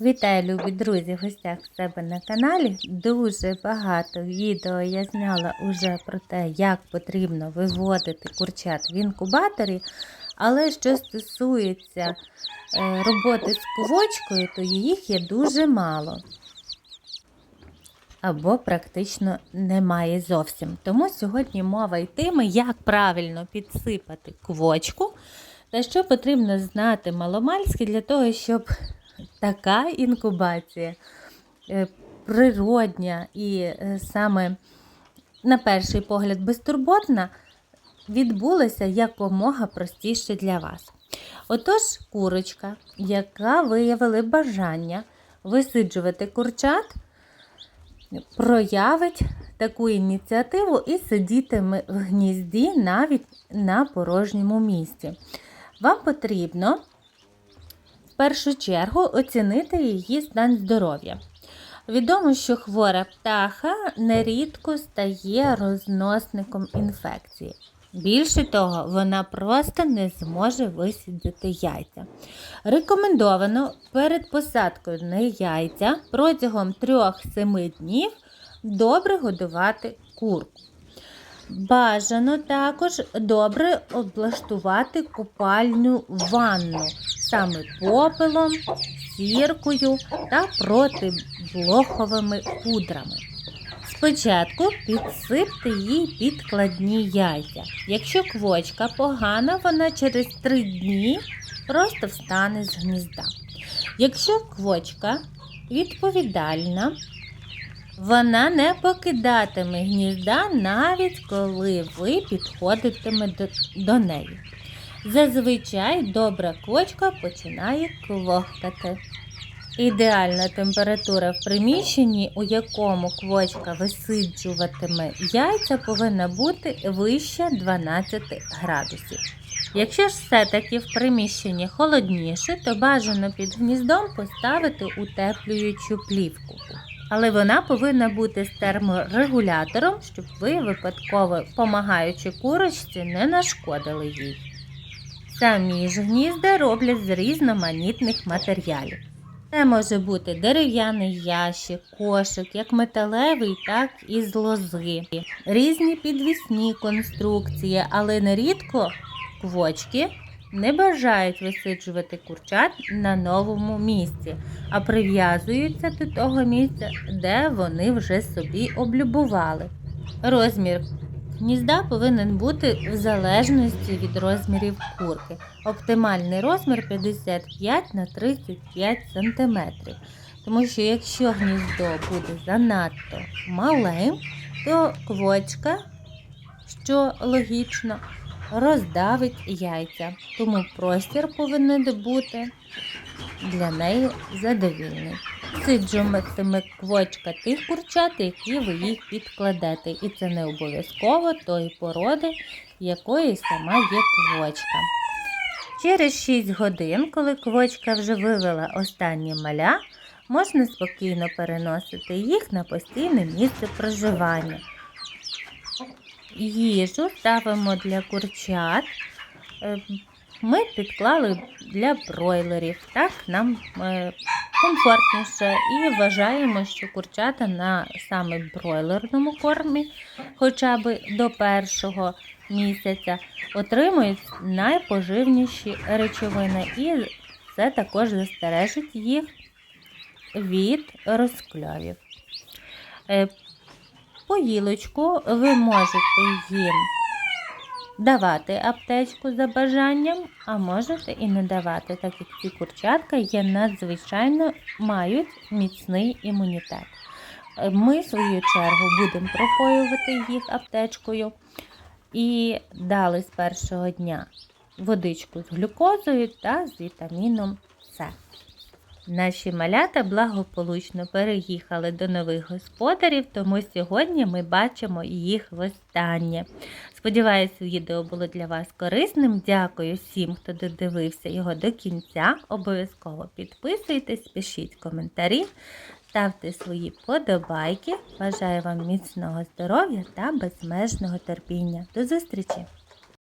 Вітаю, любі друзі, в гостях в себе на каналі. Дуже багато відео я зняла уже про те, як потрібно виводити курчат в інкубаторі. Але що стосується е, роботи з кувочкою, то їх є дуже мало. Або практично немає зовсім. Тому сьогодні мова йтиме, як правильно підсипати квочку та що потрібно знати маломальськи для того, щоб така інкубація е, природня і е, саме на перший погляд безтурботна відбулася якомога простіше для вас. Отож, курочка, яка виявила бажання висиджувати курчат, проявить таку ініціативу і сидітиме в гнізді навіть на порожньому місці. Вам потрібно першу чергу оцінити її стан здоров'я. Відомо, що хвора птаха нерідко стає розносником інфекції. Більше того, вона просто не зможе висідати яйця. Рекомендовано перед посадкою на яйця протягом 3-7 днів добре годувати курку. Бажано також добре облаштувати купальню ванну саме попелом, сіркою та протиблоховими пудрами. Спочатку підсипте їй підкладні яйця. Якщо квочка погана, вона через 3 дні просто встане з гнізда. Якщо квочка відповідальна, вона не покидатиме гнізда, навіть коли ви підходитиме до, до неї. Зазвичай добра квочка починає квохкати. Ідеальна температура в приміщенні, у якому квочка висиджуватиме яйця, повинна бути вище 12 градусів. Якщо ж все-таки в приміщенні холодніше, то бажано під гніздом поставити утеплюючу плівку. Але вона повинна бути з терморегулятором, щоб ви випадково, помагаючи курочці, не нашкодили їй. Самі ж гнізда роблять з різноманітних матеріалів. Це може бути дерев'яний ящик, кошик, як металевий, так і з лози. Різні підвісні конструкції, але нерідко квочки не бажають висиджувати курчат на новому місці, а прив'язуються до того місця, де вони вже собі облюбували. Розмір гнізда повинен бути в залежності від розмірів курки. Оптимальний розмір 55 на 35 см. Тому що якщо гніздо буде занадто малим, то квочка, що логічно, роздавить яйця. Тому простір повинен бути для неї задовільний. Сиджуватиме квочка тих курчат, які ви їх підкладете. І це не обов'язково тої породи, якої сама є квочка. Через 6 годин, коли квочка вже вивела останні маля, можна спокійно переносити їх на постійне місце проживання. Їжу ставимо для курчат. Е, Ми підклали для бройлерів. Так нам е, комфортніше і вважаємо, що курчата на саме бройлерному кормі, хоча б до першого місяця, отримують найпоживніші речовини, і це також застережить їх від розкльовів. Поїлочку ви можете їм давати аптечку за бажанням, а можете і не давати, так як ці курчатка є надзвичайно мають міцний імунітет. Ми, в свою чергу, будемо пропоювати їх аптечкою і дали з першого дня водичку з глюкозою та з вітаміном С. Наші малята благополучно переїхали до нових господарів, тому сьогодні ми бачимо їх востаннє. Сподіваюся, відео було для вас корисним. Дякую всім, хто додивився його до кінця. Обов'язково підписуйтесь, пишіть коментарі, ставте свої подобайки. Бажаю вам міцного здоров'я та безмежного терпіння. До зустрічі!